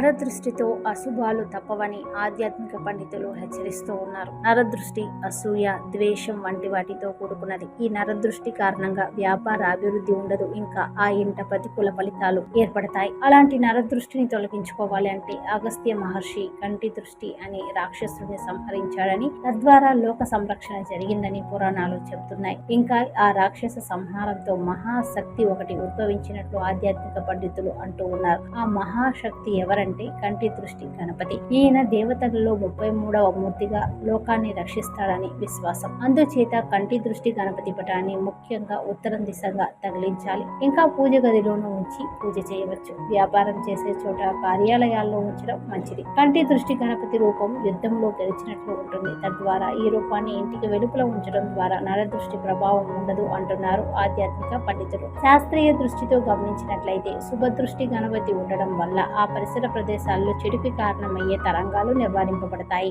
నరదృష్టితో అశుభాలు తప్పవని ఆధ్యాత్మిక పండితులు హెచ్చరిస్తూ ఉన్నారు. నరదృష్టి అసూయ ద్వేషం వంటి వాటితో కూడుకున్నది. ఈ నరదృష్టి కారణంగా వ్యాపార అభివృద్ధి ఉండదు. ఇంకా ఆ ఇంట ప్రతికూల ఫలితాలు ఏర్పడతాయి. అలాంటి నరదృష్టిని తొలగించుకోవాలి అంటే అగస్త్య మహర్షి కంటి దృష్టి అనే రాక్షసుడిని సంహరించాడని తద్వారా లోక సంరక్షణ జరిగిందని పురాణాలు చెబుతున్నాయి. ఇంకా ఆ రాక్షస సంహారంతో మహాశక్తి ఒకటి ఉద్భవించినట్లు ఆధ్యాత్మిక పండితులు అంటూ ఉన్నారు. ఆ మహాశక్తి ఎవరంటే కంటి దృష్టి గణపతి. ఈయన దేవతలలో ముప్పై మూడవ మూర్తిగా లోకాన్ని రక్షిస్తాడని విశ్వాసం. అందుచేత కంటి దృష్టి గణపతి పటాన్ని ముఖ్యంగా ఉత్తరం దిశగా తగిలించాలి ఇంకా పూజ గదిలోనూ ఉంచి పూజ చేయవచ్చు. వ్యాపారం చేసే చోట కార్యాలయాల్లో ఉంచడం మంచిది. కంటి దృష్టి గణపతి రూపం యుద్ధంలో గెలిచినట్లు ఉంటుంది. తద్వారా ఈ రూపాన్ని ఇంటికి వెలుపల ఉంచడం ద్వారా నరదృష్టి ప్రభావం ఉండదు అంటున్నారు ఆధ్యాత్మిక పండితులు. శాస్త్రీయ దృష్టితో గమనించినట్లయితే శుభదృష్టి గణపతి ఉండడం వల్ల ఆ పరిసర ప్రదేశాల్లో చెడుకి కారణమయ్యే తరంగాలు నివారింపబడతాయి.